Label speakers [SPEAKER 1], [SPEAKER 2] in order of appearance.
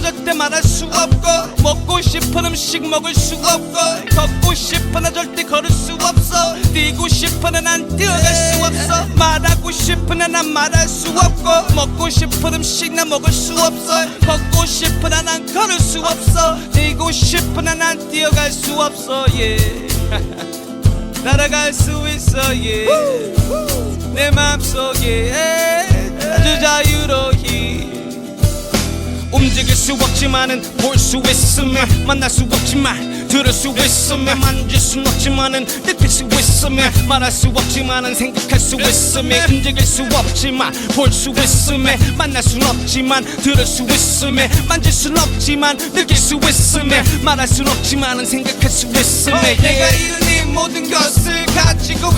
[SPEAKER 1] 나 절대 말할 수 없고 먹고 싶은 음식 먹을 수 없고 걷고 싶은 나 절대 걸을 수 없어. 뛰고 싶은 난 뛰어갈 수 없어. 말하고 싶은 난 말할 수 없고 먹고 싶은 음식 난 먹을 수 없어. 걷고 싶은 난 걸을 수 없어. 뛰고 싶은 난 뛰어갈 수 없어. 예. 날아갈 수 있어. 예. 내 맘속에 수 없지만은 볼 수 있으며 만날 수 없지만 들을 수 있으며 만질 순 없지만은 느낄 수 있으며 말할 수 없지만은 생각할 수 있으며 움직일 수 없지만 볼 수 있으며 만날 순 없지만 들을 수 있으며 만질 순 없지만 느낄 수 있으며 말할 순 없지만은 생각할 수 있으며 내가 잃은 이 모든 것을 가지고